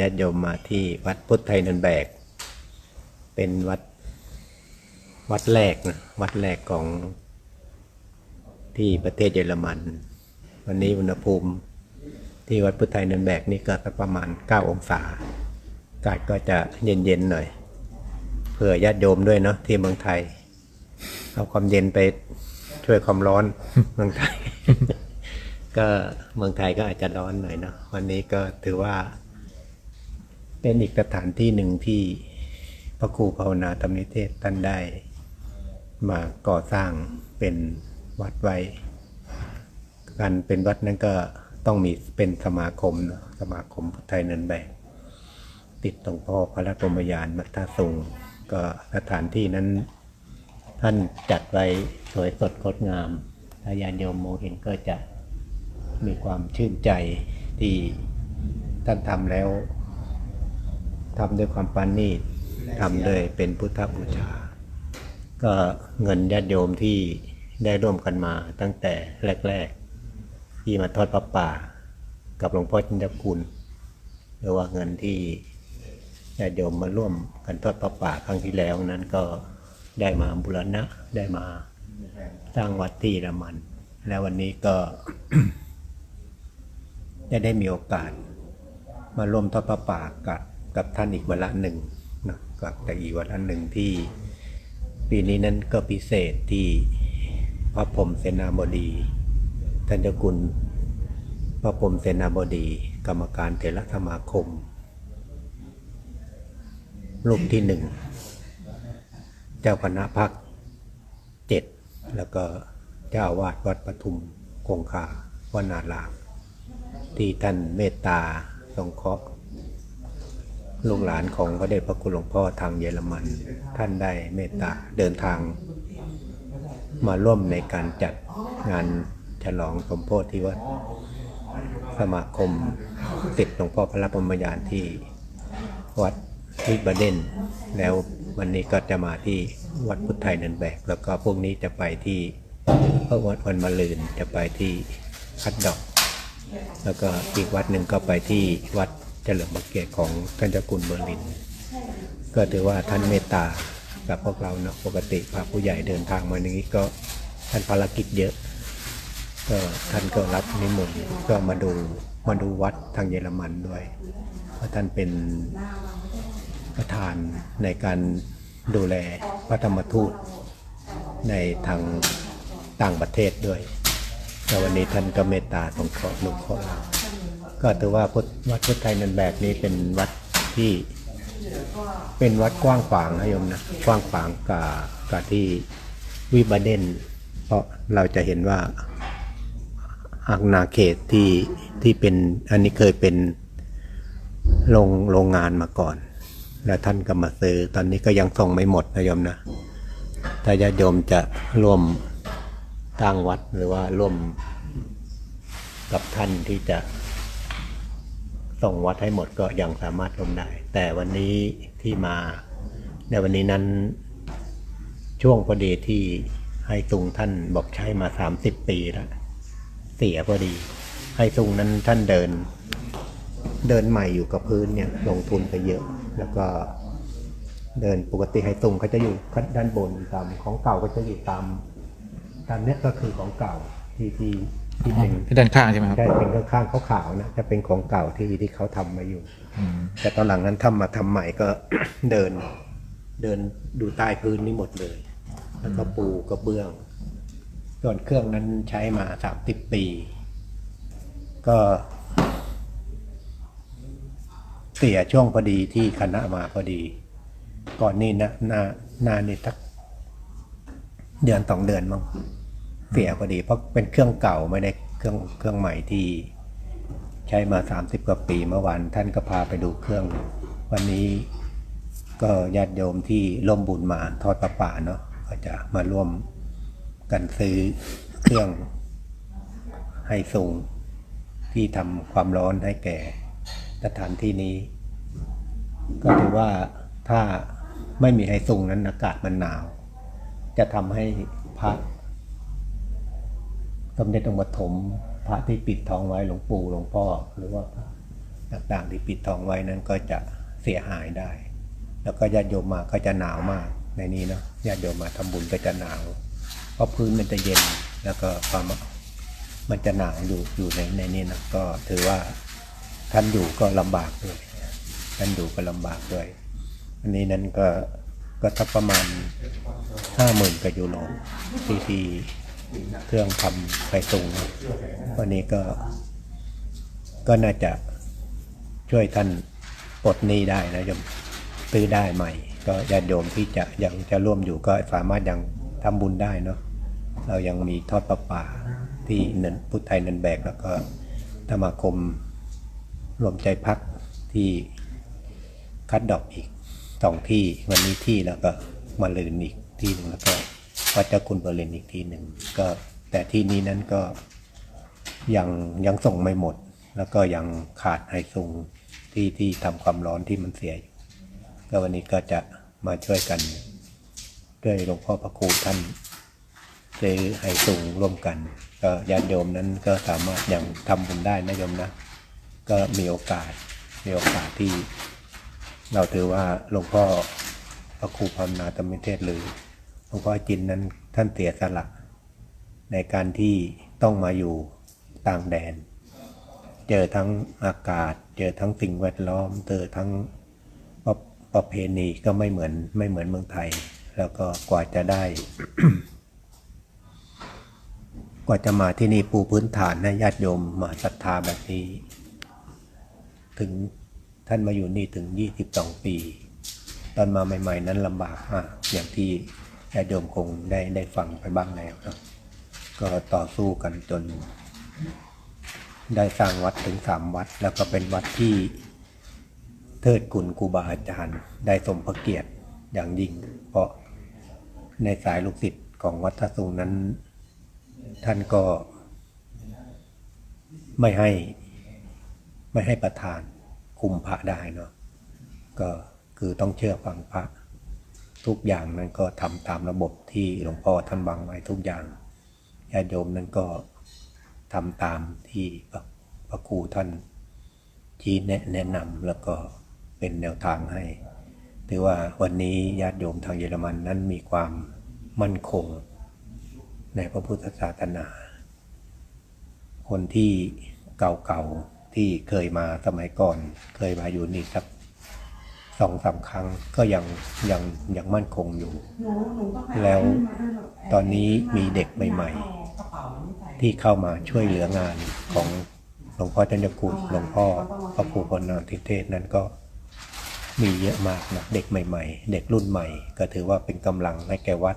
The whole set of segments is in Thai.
ญาติโยมมาที่วัดพุทธไทยนันแบก เป็นวัดวัดแรกนะวัดแรกของที่ประเทศเยอรมัน วันนี้อุณหภูมิที่วัดพุทธไทยนันแบกนี่ก็สักประมาณ 9 องศาอากาศก็จะเย็นๆหน่อยเผื่อญาติโยมด้วยเนาะที่เมืองไทย เอาความเย็นไปช่วยความร้อนเมืองไทย ก็เมืองไทยก็อาจจะร้อนหน่อยเนาะวันนี้ก็ถือว่า เป็นอีกสถานที่หนึ่งที่พระครูภาวนาธรรมนิเทศท่านได้ มาก่อสร้างเป็นวัดไว้ การเป็นวัดนั้นก็ต้องมีเป็นสมาคมสมาคมพุทธไทยเนินแบกติดตรงพ่อพระราชบรมยานมัทธาทรงก็สถานที่นั้น ท่านจัดไว้สวยสดงดงามถ้าญาติโยมมเห็นก็จะมีความชื่นใจที่ท่านทำแล้ว ทำด้วยความปานีตทำด้วยเป็นพุทธบูชา ก็เงินญาติโยมที่ได้ร่วมกันมาตั้งแต่แรก ๆ ที่มาทอดประป่า กับหลวงพ่อจินตคุณหรือว่าเงินที่ญาติโยมมาร่วมกันทอดประป่าครั้งที่แล้วนั้นก็ได้มาบุรณะได้มาสร้างวัดที่ละมัน แล้ววันนี้ก็ได้ได้มีโอกาส มาร่วมทอดประป่ากับ กับท่านอีกวันละหนึ่งนะกับแต่อีกวันละหนึ่งที่ ปีนี้นั้นก็พิเศษที่พระพรมเสนาบดี ท่านเจ้าคุณพระพรมเสนาบดี กรรมการเถรสมาคมรูปที่หนึ่ง เจ้าคณะพักเจ็ดแล้วก็เจ้าอาวาดวัดปทุมคงคาวนารามที่ท่านเมตตาสงเคราะห์ ลูกหลานของพระเดชพระคุณหลวงพ่อทางเยอรมัน ท่านได้เมตตาเดินทาง มาร่วมในการจัดงานฉลองสมโพธิที่วัดสมาคมติดหลวงพ่อพระรับรมยานที่วัดวิบเดนแล้ววันนี้ก็จะมาที่วัดพุทธไทยนันแบก แล้วก็พวกนี้จะไปที่พระวัดวันมะลืนจะไปที่คัดดอก แล้วก็อีกวัดหนึ่งก็ไปที่วัด ฉลิมพระเกียรติของท่านเจ้าคุณเบอร์ลิน ก็ถือว่าท่านเมตตากับพวกเราเนาะปกติพระผู้ใหญ่เดินทางมาอย่างนี้ก็ท่านภารกิจเยอะก็ท่านก็รับนิมนต์ก็มาดูมาดูวัดทางเยอรมันด้วย เพราะท่านเป็นประธานในการดูแลพระธรรมทูตในทางต่างประเทศด้วยแต่วันนี้ท่านก็เมตตาสงเคราะห์ลูกเคราะห์เรา ก็ถือว่าวัดพุทธไทยนันแบกนี้เป็นวัดที่เป็นวัดกว้างขวางนะโยมนะกว้างขวางกับกับที่วิบาเดนเพราะเราจะเห็นว่าอาณาเขตที่ที่เป็นอันนี้เคยเป็นโรงโรงงานมาก่อน แล้วท่านก็มาซื้อตอนนี้ก็ยังส่งไม่หมดนะโยมนะถ้าญาติโยมจะร่วมตั้งวัดหรือว่าร่วมกับท่านที่จะ ส่งวัดให้หมดก็ยังสามารถลงได้ แต่วันนี้ที่มาในวันนี้นั้นช่วงพอดีที่ให้ตุงท่านบอกใช้มาสามสิบปีแล้วเสียพอดี ให้ตุงนั้นท่านเดิน เดินใหม่อยู่กับพื้นเนี่ยลงทุนไปเยอะ แล้วก็เดินปกติให้ตุงเขาจะอยู่ด้านบนตามของเก่าก็จะอยู่ตามตามเนี้ยก็คือของเก่าที่ที่ ที่เป็นที่ด้านข้างใช่ไหมครับใช่เป็นข้างๆขาวๆนะจะเป็นของเก่าที่ที่เขาทำมาอยู่อืมแต่ตอนหลังนั้นทำมาทำใหม่ก็เดิน เดินดูใต้พื้นนี่หมดเลย แล้วก็ปูกระเบื้องส่วนเครื่องนั้นใช้มาสามสิบปี ก็เสียช่วงพอดีที่คณะมาพอดี ก่อนนี่นะหน้าหน้านี่ทักเดือนสองเดือนมั้ง เสียพอดี เพราะเป็นเครื่องเก่าไม่ได้เครื่องเครื่องใหม่ที่ใช้มาสามสิบกว่าปีเมื่อวานท่านก็พาไปดูเครื่อง วันนี้ก็ญาติโยมที่ร่วมบุญมาทอดประป่าเนาะก็จะมาร่วมกันซื้อเครื่องให้สูงที่ทำความร้อนให้แก่สถานที่นี้ ก็ถือว่าถ้าไม่มีไฮซุงนั้นอากาศมันหนาว จะทำให้พระ สมเด็จองค์ปฐมพระที่ปิดทองไว้หลวงปู่หลวงพ่อหรือว่าพระต่างๆที่ปิดทองไว้นั้นก็จะเสียหายได้ แล้วก็ญาติโยมมาก็จะหนาวมากในนี้เนาะญาติโยมมาทำบุญก็จะหนาว เพราะพื้นมันจะเย็นแล้วก็ความมันจะหนาวอยู่อยู่ในในนี้นะก็ถือว่าท่านอยู่ก็ลำบากด้วยท่านอยู่ก็ลำบากด้วย อันนี้นั้นก็ก็ทักประมาณห้าหมื่นกับยูโรที่ที่ เครื่องทำไฟตุงวันนี้ก็ ก็น่าจะช่วยท่านปลดหนี้ได้นะโยมซื้อได้ใหม่ ก็ญาติโยมที่จะยังจะร่วมอยู่ก็สามารถยังทำบุญได้เนาะเรายังมีทอดประป่าที่เนินพุทธไทยเนินแบกแล้วก็ธรรมาคมรวมใจพักที่คัดดอกอีกสองที่วันนี้ที่แล้วก็มาลืนอีกที่หนึ่งแล้วก็ วัดเจ้าคุณเบอร์เลนอีกที่หนึ่งก็แต่ที่นี้นั้นก็ยังยังส่งไม่หมด แล้วก็ยังขาดไฮซุงที่ที่ทำความร้อนที่มันเสียอยู่ ก็วันนี้ก็จะมาช่วยกันด้วยหลวงพ่อพระครูท่านซื้อไฮซุงร่วมกัน ก็ญาติโยมนั้นก็สามารถยังทำบุญได้นะโยมนะ ก็มีโอกาสมีโอกาสที่ เราถือว่าหลวงพ่อพระครูพรมนาธรรมเทศหรือ หลวงพ่อจินนั้นท่านเสียสละ ในการที่ต้องมาอยู่ต่างแดน เจอทั้งอากาศ เจอทั้งสิ่งแวดล้อม เจอทั้งประประเพณีก็ไม่เหมือนไม่เหมือนเมืองไทย แล้วก็กว่าจะได้ กว่าจะมาที่นี่ปูพื้นฐานให้ญาติโยมมาศรัทธาแบบนี้ ถึงท่านมาอยู่นี่ถึง 22 ปี ตอนมาใหม่ ๆ นั้นลำบากมากอย่างที่ ญาติโยมคงได้ได้ฟังไปบ้างแล้วนะก็ต่อสู้กันจน ได้สร้างวัดถึงสามวัด แล้วก็เป็นวัดที่เทิดกุลครูบาอาจารย์ ได้สมพระเกียรติอย่างยิ่ง เพราะในสายลูกศิษย์ของวัดท่าสูงนั้น ท่านก็ไม่ให้ไม่ให้ประธานคุมพระได้เนาะก็คือต้องเชื่อฟังพระ ทุกอย่างนั้นก็ทำตามระบบที่หลวงพ่อท่านบังไว้ทุกอย่างญาติโยมนั้นก็ทำตามที่พระพระครูท่านชี้แนะแนะนำแล้วก็เป็นแนวทางให้ถือว่าวันนี้ญาติโยมทางเยอรมันนั้นมีความมั่นคง ในพระพุทธศาสนา คนที่เก่าๆที่เคยมาสมัยก่อน เคยมาอยู่นี่สัก สองสามครั้งก็ยังยังยังมั่นคงอยู่ แล้วตอนนี้มีเด็กใหม่ ๆ ที่เข้ามาช่วยเหลืองานของหลวงพ่อจันทกุลหลวงพ่อพระครูพลนามทิเทศนั้นก็มีเยอะมากนะเด็กใหม่ ๆ เด็กรุ่นใหม่ ก็ถือว่าเป็นกำลังให้แก่วัด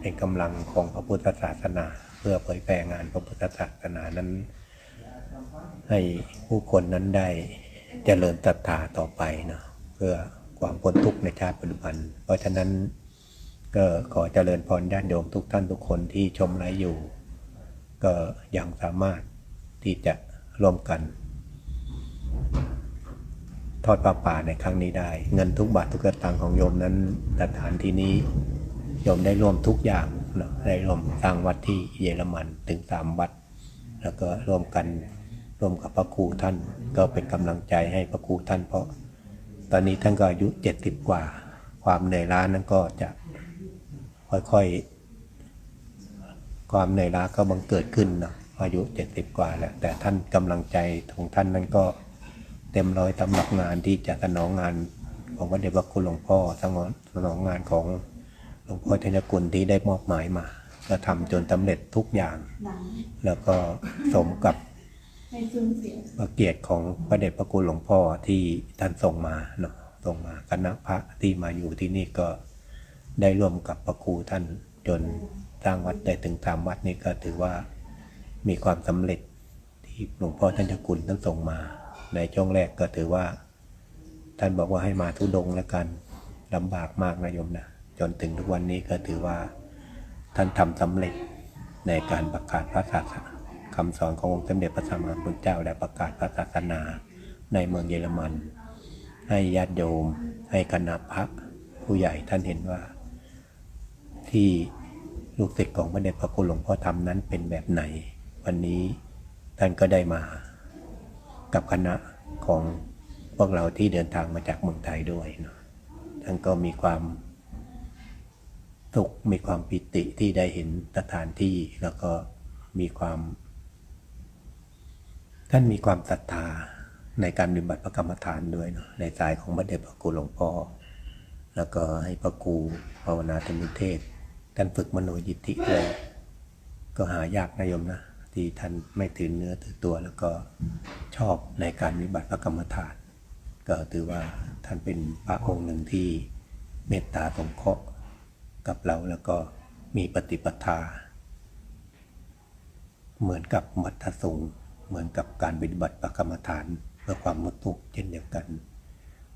เป็นกำลังของพระพุทธศาสนา เพื่อเผยแผ่งานพระพุทธศาสนานั้น ให้ผู้คนนั้นได้เจริญศรัทธาต่อไปเนาะเพื่อความพ้นทุกข์ในชาติปัจจุบัน เพราะฉะนั้นก็ขอเจริญพรญาติโยมทุกท่านทุกคนที่ชมไลฟ์อยู่ ก็ยังสามารถที่จะร่วมกัน ทอดป่าป่าในครั้งนี้ได้ เงินทุกบาททุกสตางค์ของโยมนั้นสถานที่นี้โยมได้ร่วมทุกอย่างเนาะได้ร่วมสร้างวัดที่เยอรมันถึงสามวัด แล้วก็ร่วมกันร่วมกับพระครูท่าน ก็เป็นกำลังใจให้พระครูท่านเพราะ ตอนนี้ท่านก็อายุเจ็ดสิบกว่า ความเหนื่อยล้านั้นก็จะค่อยๆ ความเหนื่อยล้าก็บังเกิดขึ้นเนาะอายุเจ็ดสิบกว่าแล้วแต่ท่านกำลังใจของท่านนั้นก็เต็มร้อยตำหนักงานที่จะสนองงานของพระเดชพระคุณหลวงพ่อสนองสนองงานของหลวงพ่อเทญกุลที่ได้มอบหมายมา ก็ทำจนสำเร็จทุกอย่าง แล้วก็สมกับ ให้ซุ้มเสียพระเกียรติของพระเดชพระคุณหลวงพ่อที่ท่านส่งมาเนาะส่งมาคณะพระที่มาอยู่ที่นี่ก็ได้ร่วมกับพระครูท่านจนสร้างวัดได้ถึงสามวัดนี้ก็ถือว่ามีความสำเร็จที่หลวงพ่อท่านเจ้าคุณท่านส่งมา ในช่วงแรกก็ถือว่า ท่านบอกว่าให้มาทุดงแล้วกันลำบากมากนะโยมนะจนถึงทุกวันนี้ก็ถือว่าท่านทำสำเร็จในการประกาศพระศาสนา คำสอนขององค์สมเด็จพระสัมมาสัมพุทธเจ้าและประกาศพระศาสนาในเมืองเยอรมัน ให้ญาติโยม ให้คณะพระผู้ใหญ่ท่านเห็นว่า ที่ลูกศิษย์ของพระเดชพระคุณหลวงพ่อทำนั้นเป็นแบบไหน วันนี้ท่านก็ได้มา กับคณะของพวกเราที่เดินทางมาจากเมืองไทยด้วยเนาะท่านก็มีความสุขมีความปิติที่ได้เห็นสถานที่แล้วก็มีความ ท่านมีความศรัทธาในการปฏิบัติพระกรรมฐานด้วยเนาะในสายของพระเดชพระคุณหลวงพ่อ แล้วก็ให้พระครูภาวนาธรรมเทศท่านฝึกมโนยิทธิด้วยก็หายากนะโยมนะที่ท่านไม่ถือเนื้อถือตัวแล้วก็ชอบในการปฏิบัติพระกรรมฐาน ก็ถือว่าท่านเป็นพระองค์หนึ่งที่เมตตาสงเคราะห์กับเราแล้วก็มีปฏิปทา เหมือนกับมัทธสงฆ์ เหมือนกับการปฏิบัติประกรรมฐานเพื่อความมุตุเช่นเดียวกัน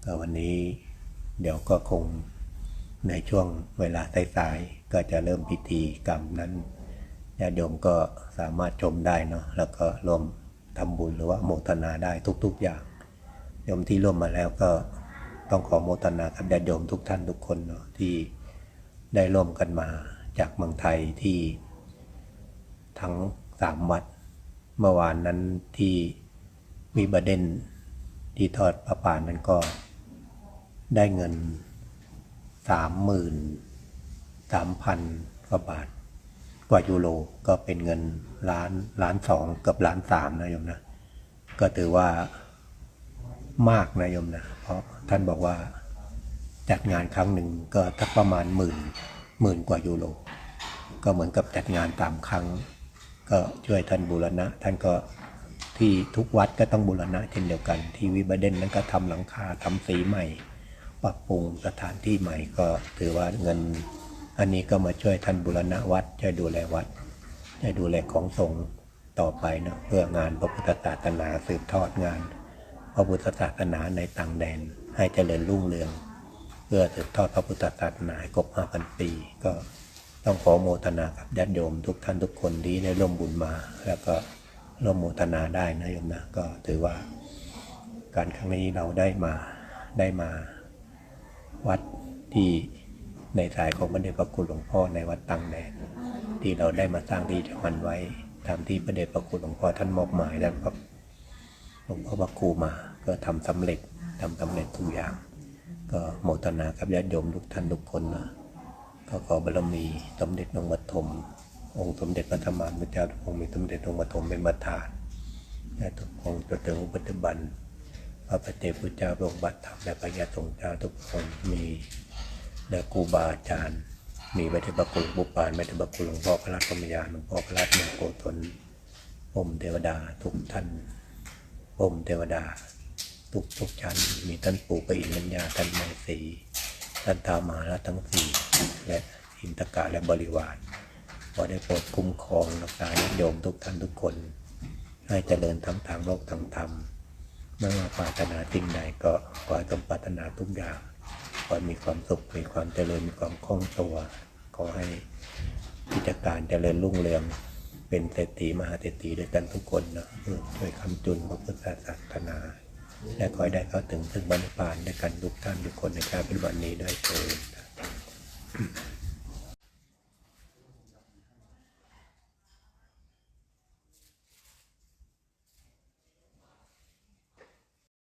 ก็วันนี้เดี๋ยวก็คงในช่วงเวลาสายๆก็จะเริ่มพิธีกรรมนั้นญาติโยมก็สามารถชมได้เนาะแล้วก็ร่วมทำบุญหรือว่าโมทนาได้ทุก ๆอย่างโยมที่ร่วมมาแล้วก็ต้องขอโมทนากับญาติโยมทุกท่านทุกคนเนาะที่ได้ร่วมกันมาจากเมืองไทยที่ทั้งสามวัด เมื่อวานนั้นที่มีประเด็นที่ทอดพระป่านนั้นก็ได้เงินสามหมื่นสามพันกว่าบาท กว่ายูโรก็เป็นเงินล้านล้านสองเกับล้านสามนะโยมนะ ก็ถือว่ามากนะโยมนะ เพราะท่านบอกว่าจัดงานครั้งหนึ่งก็ทักประมาณหมื่นหมื่นกว่ายูโรก็เหมือนกับจัดงานตามครั้ง ก็ช่วยท่านบูรณะ ท่านก็ที่ทุกวัดก็ต้องบูรณะเช่นเดียวกัน ที่วิบเดนนั้นก็ทำหลังคาทำสีใหม่ ปรับปรุงสถานที่ใหม่ก็ถือว่าเงิน อันนี้ก็มาช่วยท่านบูรณะวัดช่วยดูแลวัดช่วยดูแลของสงฆ์ต่อไปนะเพื่องานพระพุทธศาสนาสืบทอดงาน พระพุทธศาสนาในต่างแดนให้เจริญรุ่งเรือง เพื่อสืบทอดพระพุทธศาสนาครบ5,000ปีก็ ต้องขอโมทนากับญาติโยมทุกท่านทุกคนที่ได้ร่วมบุญมา แล้วก็ร่วมโมทนาได้นะโยมนะก็ถือว่า การครั้งนี้เราได้มาได้มา วัดที่ในสายของพระเดชพระคุณหลวงพ่อในวัดตังแดนที่เราได้มาสร้างที่จังหวัดไว้ตามที่พระเดชพระคุณหลวงพ่อท่านมอบหมายแล้วก็หลวงพ่อพระครูมาก็ทำสำเร็จทำสำเร็จทุกอย่าง ก็โมทนากับญาติโยมทุกท่านทุกคนนะ ก็ขอบารมีสมเด็จองค์ปฐมองค์สมเด็จพระธรรมานพระเจ้าทุกองค์มีสมเด็จองค์ปฐมเป็นประธานและทุกองค์จนถึงปัจจุบันพระปฏิเจพุทธเจ้าพระองค์บัตรธรรมและพระญาติสงฆ์เจ้าทุกองค์มีและครูบาอาจารย์ มีพระเดชพระคุณบุปผานพระเดชพระคุณหลวงพ่อพระราชกมยาหลวงพ่อพระราชมงโกศลอมเทวดาทุกท่านพรหมเทวดาทุกทุกชั้นมีท่านปู่ปอินทร์ัญญาท่านไมศ ท่านทามาและทั้งสี่และอินทกาและบริวารขอได้โปรดคุ้มครองรักษาญาติโยมทุกท่านทุกคน ให้เจริญทั้งทางโลกทางธรรมเมื่อปรารถนาสิ่งใดก็ขอให้สมปรารถนาทุกอย่างขอมีความสุขมีความเจริญมีความคล่องตัวขอให้กิจการเจริญรุ่งเรืองเป็นเศรษฐีมหาเศรษฐีด้วยกันทุกคนนะเพื่อช่วยคำจุนพระพุทธศาสนา และขอให้ได้เข้าถึงซึ่งบรรพานด้วยกันทุกท่านทุกคนในการเป็นวันนี้ด้วยเถิด